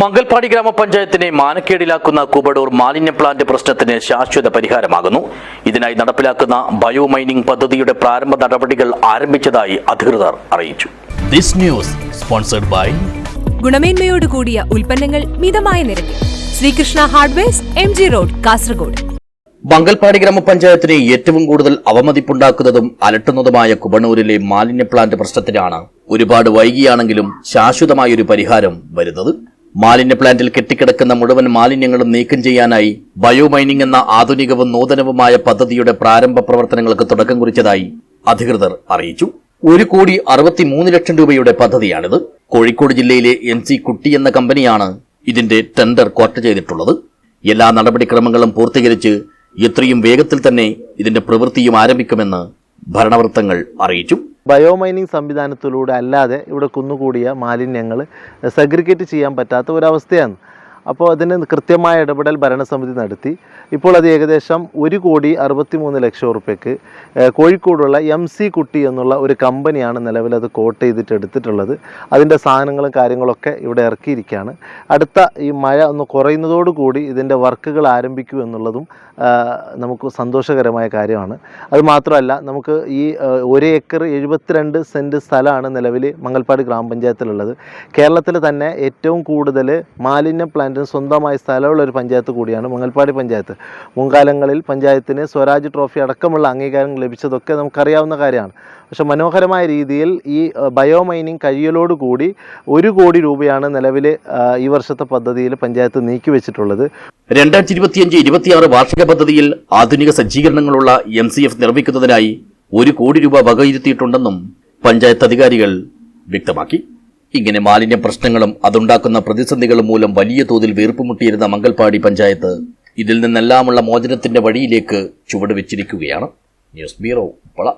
മംഗൽപാടി ഗ്രാമപഞ്ചായത്തിനെ മാനക്കേടിലാക്കുന്ന കുബടൂർ മാലിന്യ പ്ലാന്റ് പ്രശ്നത്തിന് ശാശ്വത പരിഹാരമാകുന്നു. ഇതിനായി നടപ്പിലാക്കുന്ന ബയോ മൈനിംഗ് പദ്ധതിയുടെ പ്രാരംഭ നടപടികൾ ആരംഭിച്ചതായി അധികൃതർ അറിയിച്ചു. ദിസ് ന്യൂസ് സ്പോൺസർഡ് ബൈ ഗുണമേന്മയോട് കൂടിയ ഉൽപ്പന്നങ്ങൾ മിതമായ നിരക്കിൽ. Srikrishna hardwares M G road Kasaragod. Mangalpady ഗ്രാമപഞ്ചായത്തിനെ ഏറ്റവും കൂടുതൽ അവമതിപ്പുണ്ടാക്കുന്നതും അലട്ടുന്നതുമായ കുബണൂരിലെ മാലിന്യ പ്ലാന്റ് പ്രശ്നത്തിനാണ് ഒരുപാട് വൈകിയാണെങ്കിലും ശാശ്വതമായൊരു പരിഹാരം വരുന്നത്. മാലിന്യ പ്ലാന്റിൽ കെട്ടിക്കിടക്കുന്ന മുഴുവൻ മാലിന്യങ്ങളും നീക്കം ചെയ്യാനായി ബയോ മൈനിംഗ് എന്ന ആധുനികവും നൂതനവുമായ പദ്ധതിയുടെ പ്രാരംഭ പ്രവർത്തനങ്ങൾക്ക് തുടക്കം കുറിച്ചതായി അധികൃതർ അറിയിച്ചു. ഒരു കോടി അറുപത്തിമൂന്ന് ലക്ഷം രൂപയുടെ പദ്ധതിയാണിത്. കോഴിക്കോട് ജില്ലയിലെ എൻ സി കുട്ടി എന്ന കമ്പനിയാണ് ഇതിന്റെ ടെൻഡർ കോർട്ട് ചെയ്തിട്ടുള്ളത്. എല്ലാ നടപടിക്രമങ്ങളും പൂർത്തീകരിച്ച് എത്രയും വേഗത്തിൽ തന്നെ ഇതിന്റെ പ്രവൃത്തിയും ആരംഭിക്കുമെന്ന് ഭരണവൃത്തങ്ങൾ അറിയിച്ചു. ബയോമൈനിങ് സംവിധാനത്തിലൂടെ അല്ലാതെ ഇവിടെ കുന്നുകൂടിയ മാലിന്യങ്ങൾ സെഗ്രിഗേറ്റ് ചെയ്യാൻ പറ്റാത്ത ഒരവസ്ഥയാണ്. അപ്പോൾ അതിന് കൃത്യമായ ഇടപെടൽ ഭരണസമിതി നടത്തി. ഇപ്പോൾ അത് ഏകദേശം ഒരു കോടി അറുപത്തി മൂന്ന് ലക്ഷം ഉറുപ്പ്യക്ക് കോഴിക്കോടുള്ള എം സി കുട്ടി എന്നുള്ള ഒരു കമ്പനിയാണ് നിലവിൽ അത് കോട്ട് ചെയ്തിട്ട് എടുത്തിട്ടുള്ളത്. അതിന്റെ സാധനങ്ങളും കാര്യങ്ങളൊക്കെ ഇവിടെ ഇറക്കിയിരിക്കുകയാണ്. അടുത്ത ഈ മഴ ഒന്ന് കുറയുന്നതോടുകൂടി ഇതിന്റെ വർക്കുകൾ ആരംഭിക്കൂ എന്നുള്ളതും നമുക്ക് സന്തോഷകരമായ കാര്യമാണ്. അത് മാത്രമല്ല നമുക്ക് ഈ ഒരു ഏക്കർ എഴുപത്തിരണ്ട് സെന്റ് സ്ഥലമാണ് നിലവിൽ മംഗൽപ്പാടി ഗ്രാമപഞ്ചായത്തിലുള്ളത്. കേരളത്തിൽ തന്നെ ഏറ്റവും കൂടുതൽ മാലിന്യ പ്ലാന്റിന് സ്വന്തമായ സ്ഥലമുള്ള ഒരു പഞ്ചായത്ത് കൂടിയാണ് മംഗൽപ്പാടി പഞ്ചായത്ത്. മുൻകാലങ്ങളിൽ പഞ്ചായത്തിന് സ്വരാജ് ട്രോഫി അടക്കമുള്ള അംഗീകാരം ലഭിച്ചതൊക്കെ നമുക്കറിയാവുന്ന കാര്യമാണ്. പക്ഷേ മനോഹരമായ രീതിയിൽ ഈ ബയോ മൈനിങ് കഴിയലോടുകൂടി ഒരു കോടി രൂപയാണ് നിലവിൽ ഈ വർഷത്തെ പദ്ധതിയിൽ പഞ്ചായത്ത് നീക്കിവെച്ചിട്ടുള്ളത് രണ്ടായിരത്തി ഇരുപത്തിയഞ്ച് ഇരുപത്തിയാറ് വാർഷിക പദ്ധതിയിൽ ആധുനിക സജ്ജീകരണങ്ങളുള്ള എം സി എഫ് നിർമ്മിക്കുന്നതിനായി ഒരു കോടി രൂപ വകയിരുത്തിയിട്ടുണ്ടെന്നും പഞ്ചായത്ത് അധികാരികൾ വ്യക്തമാക്കി. ഇങ്ങനെ മാലിന്യ പ്രശ്നങ്ങളും അതുണ്ടാക്കുന്ന പ്രതിസന്ധികളും മൂലം വലിയ തോതിൽ വീർപ്പുമുട്ടിയിരുന്ന മംഗൽപാടി പഞ്ചായത്ത് ഇതിൽ നിന്നെല്ലാമുള്ള മോചനത്തിന്റെ വഴിയിലേക്ക് ചുവടുവെച്ചിരിക്കുകയാണ് ന്യൂസ് ബ്യൂറോ ഉപ്പള